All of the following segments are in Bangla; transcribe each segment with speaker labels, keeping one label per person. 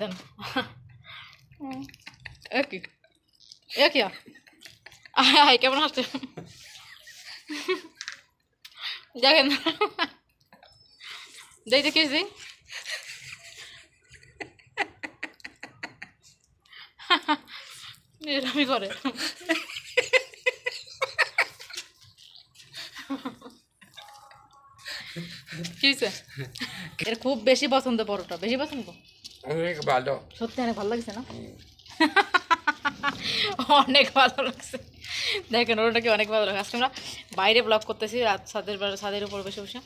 Speaker 1: দেন কি এ কি হাই কেমন হাসছে দেখেন দেখি দিই এরকমই করে কি হয়েছে এর খুব বেশি পছন্দ পরোটা বেশি পছন্দ
Speaker 2: অনেক ভালো।
Speaker 1: সত্যি অনেক ভালো লাগছে না? অনেক ভালো লাগছে। দেখেন ওটাকে অনেক ভালো লাগে আজকে আমরা বাইরে ব্লগ করতেছি রাত ছাদের বা- ছাদের উপর বসে বসে।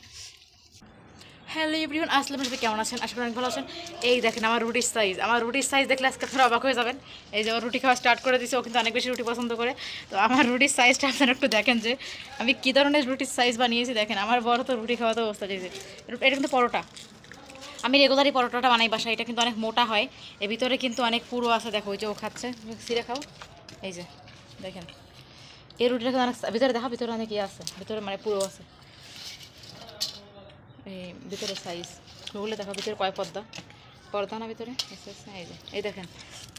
Speaker 1: হ্যালো এভরিওয়ান আসলে আপনি কেমন আছেন? আসলে অনেক ভালো আছেন। এই দেখেন আমার রুটির সাইজ আমার রুটির সাইজ দেখলে আজকে আপনারা অবাক হয়ে যাবেন। এই যে ও রুটি খাওয়া স্টার্ট করে দিয়েছে ও কিন্তু অনেক বেশি রুটি পছন্দ করে। তো আমার রুটির সাইজটা আপনারা একটু দেখেন যে আমি কী ধরনের রুটির সাইজ বানিয়েছি। দেখেন আমার বড় তো রুটি খাওয়াতে অবস্থা দিয়েছে এটা কিন্তু পরোটা। আমি রেগুলারই পরোটাটা বানাই বাসায় এটা কিন্তু অনেক মোটা হয়। এর ভিতরে কিন্তু অনেক পুরো আছে দেখো ওই যে ও খাচ্ছে। সিরে খাও। এই যে দেখেন। এই রুটিটা কিন্তু অনেক ভিতরে দেখা ভিতরে অনেক ইয়ে আছে। ভিতরে মানে পুরো আছে। এই ভিতরে সাইজ ওগুলো দেখো ভিতরে কয় পর্দা? পর্দা না ভিতরে? এই যে। এই দেখেন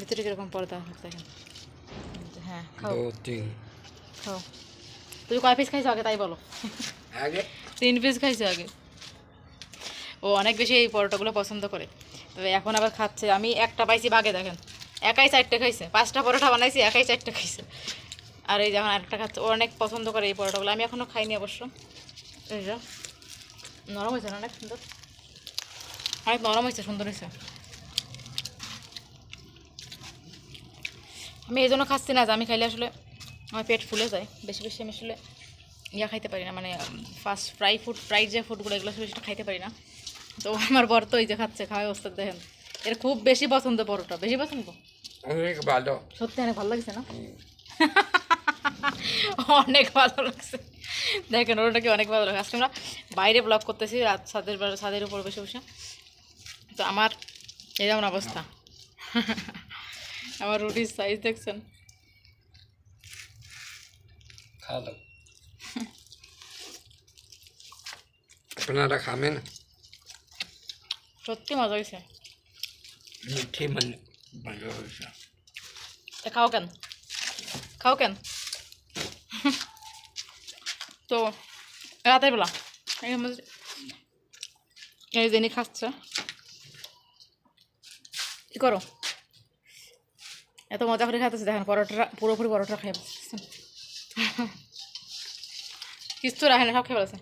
Speaker 1: ভিতরে কীরকম পর্দা দেখেন। হ্যাঁ খাও। খাও। তুমি কয় পিস খাইছো আগে তাই বলো?
Speaker 2: আগে?
Speaker 1: তিন পিস খাইছো আগে। ও অনেক বেশি এই পরোটাগুলো পছন্দ করে। তবে এখন আবার খাচ্ছে। আমি একটা পাইছি বাগে দেখেন। একাই চারটে খাইছে। পাঁচটা পরোটা বানাইছি, একাই চারটে খাইছে। আর এই যখন আরেকটা খাচ্ছে। ও অনেক পছন্দ করে এই পরোটাগুলো। আমি এখনও খাইনি অবশ্য। এই যে, নরম হয়েছে না? অনেক সুন্দর। অনেক নরম হয়েছে, সুন্দর হয়েছে। আমি এই জন্য খাচ্ছি না যে আমি খাইলে আসলে আমার পেট ফুলে যায়। বেশি বেশি আমি আসলে ইয়া খাইতে পারি না। মানে ফাস্ট ফ্রাই ফুড ফ্রাইড যে ফুডগুলো এগুলো আসলে সেটা খাইতে পারি না। তো আমার বর তো এই যে খাচ্ছে খাওয়াই অবস্থা দেখেন। এর খুব বেশি পছন্দ পরোটা বেশি পছন্দ?
Speaker 2: অনেক ভালো।
Speaker 1: সত্যি অনেক ভালো লাগছে না? অনেক ভালো লাগছে। দেখেন ওটাকে অনেক ভালো লাগে। আজকে আমরা বাইরে ব্লগ করতেছি রাত ছাদের ছাদের উপর বসে বসে। তো আমার এই যেমন অবস্থা। আমার রুটির সাইজ দেখছেন?
Speaker 2: আপনারা খাবেন?
Speaker 1: সত্যি মজা হয়েছে
Speaker 2: মিঠে মানে ভালো হয়েছে
Speaker 1: তা খাও কেন? খাও কেন? তো রাতের বেলা। এই জেনি খাচ্ছে। কি করো? এত মজা করে খাইতেছে দেখেন পরোটা পুরোপুরি পরোটা খাই ফেলছে। কিছু রাখে না সব খেয়ে ফেলেছে।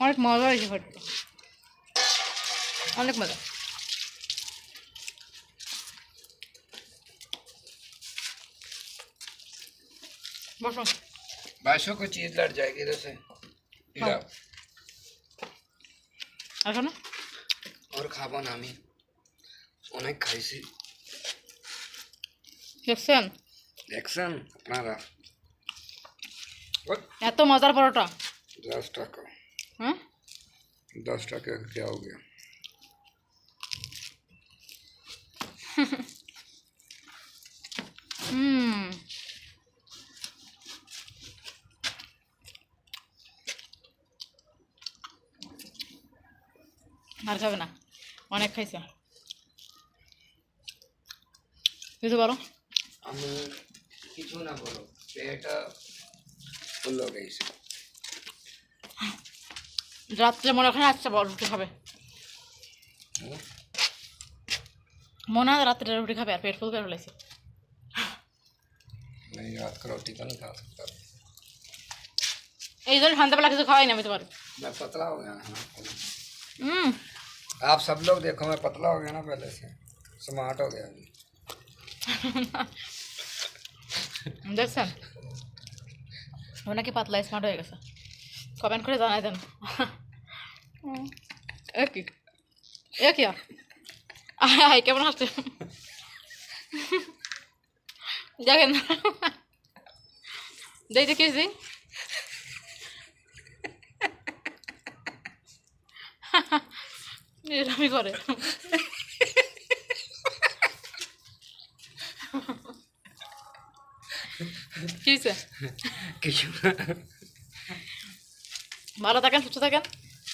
Speaker 1: অনেক মজা হয়েছে ঘরটা অনেক মজা বসো
Speaker 2: बाईसों को चीज लड़ जाएगी इधर से
Speaker 1: हाँ। আসো না
Speaker 2: और খাবো না আমি অনেক খাইছি
Speaker 1: দেখছেন
Speaker 2: দেখছেন আপনারা
Speaker 1: এত মজার পরোটা
Speaker 2: दस टका
Speaker 1: হ্যাঁ
Speaker 2: दस टका का क्या हो गया
Speaker 1: হুম আর খাবে না অনেক খাইছে কিছু বলো
Speaker 2: আমি কিছু না বলো পেট ফুল হয়ে গেছে
Speaker 1: রাত্রে মনে হয় আচ্ছা বড় রুটি খাবে
Speaker 2: হুম?
Speaker 1: মনে হয় রাত্রে রুটি খাবে আর পেট ফুল করে ফেলেছে
Speaker 2: नहीं रात का रोटी तो नहीं खा सकता
Speaker 1: এই জন্য সন্ধ্যাবেলা কিছু খাওয়াই না আমি তোমার
Speaker 2: मैं पतला हो गया ना
Speaker 1: হুম
Speaker 2: आप सब लोग देखो मैं पतला हो गया ना पहले से स्मार्ट हो गया अभी
Speaker 1: দেখছেন ও নাকি পাতলা স্মার্ট হয়ে গেছে কমেন্ট করে জানাই দেন এ কি এ কি কেমন আসছে দেখেন দেই দেখিয়েছি এরকমই করে
Speaker 2: কিছু
Speaker 1: ভালো থাকেন সুস্থ থাকেন